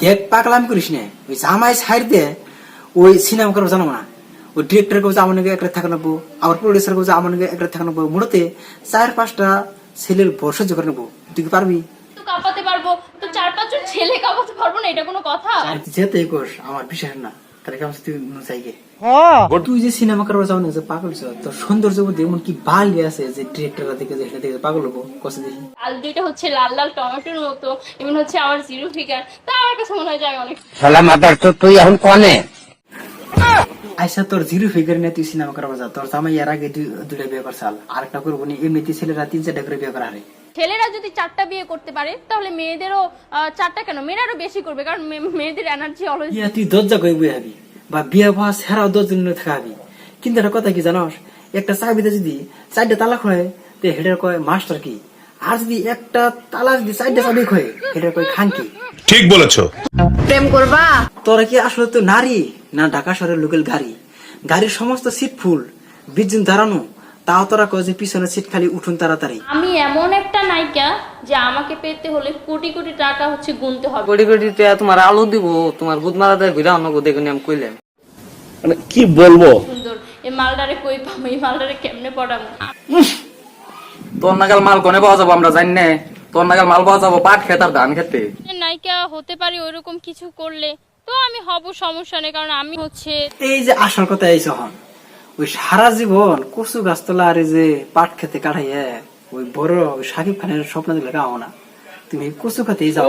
দেখ পাকলাম করিস না। ওই জামাই সাইড দে ওই সিনেমা করব জানো না। ওই ডিরেক্টর কেউ আমার নাকি একটা থাকা নেব আবার প্রডিউসার কেউ আমার নাকি একটা থাকা নেব। মূলত চার পাঁচটা ছেলের বড় জোগাড় করে নেব। তুই কি পারবি? কাঁপাতে পারব। তো চার পাঁচজন ছেলে কাঁপাতে পারব না এটা কোনো কথা? যেতে কোস আমার বিশ্বাস না। কেমন তুই চাইকে তুই যে সিনেমা করব যাও না যে পাগল ছ, তোর সৌন্দর্য এমন কি বালি আছে যে ডিরেক্টর দেখে যে দেখে পাগল হব কষে দেখি। লাল দুইটা হচ্ছে লাল লাল টমেটোর মতো এমন হচ্ছে আমার জিরো ফিগার তা আমার কাছে মনে হয় যে আমি অনেক। শালা মাদার তো তুই এখন কনে? আচ্ছা তোর জিরো ফিগার নিয়ে তুই সিনেমা করব যা। তোর জামাই এর আগে দুইটা বিয়ে করছাল আর একটা করব নি এমনিতে ছেলেরা তিন চারটা করে বিয়ে করা হারে। ছেলেরা যদি চারটা বিয়ে করতে পারে তাহলে মেয়েদেরও চারটা কেন? মেয়েরা আরও বেশি করবে কারণ মেয়েদের এনার্জি অলওয়েজ ইয়া তুই দরজা কই বই হবি বা বিয়ে ভা সেরাও দরজা নিয়ে থাকা হবি কিন্তু একটা কথা কি জানোস? একটা চাবিতে যদি চারটা তালা খোয়ে তে হেডের কয় মাস্টার কি? আর যদি একটা তালা যদি চারটা চাবি খোয়ে হেডের কয় খান ঠিক বলেছ। প্রেম করবা? তোরা কি আসলে তো নারী না ঢাকা শহরের লোকাল গাড়ি? গাড়ির সমস্ত সিট ফুল বিদ্যুৎ দাঁড়ানো তাও তোরা কয় যে পিছনে সিট খালি উঠুন তাড়াতাড়ি। আমি এমন একটা নায়িকা যে আমাকে পেতে হলে কোটি কোটি টাকা হচ্ছে গুনতে হবে। কোটি কোটি টাকা তোমার আলো দিব তোমার বুধ মারা দেয় ঘুরে অন্য দেখুন আমি কইলাম। মানে কি বলব? সুন্দর এই মালটারে কই পাবো এই মালটারে কেমনে পড়াবো? তোর নাগাল মাল কোনে পাওয়া যাব আমরা জানি না? তোর নাগাল মাল পাওয়া যাব পাট খেতার ধান খেতে। নায়িকা হতে পারি ওইরকম কিছু করলে তো আমি হব সমস্যা নেই কারণ আমি হচ্ছে এই যে আসল কথা এই যখন ওই সারা জীবন কচু গাছতলা আর এই যে পাট খেতে কাটাইয়ে ওই বড় ওই সাকিব খানের স্বপ্ন দিলে গাও না। তুমি কচু খেতেই যাও।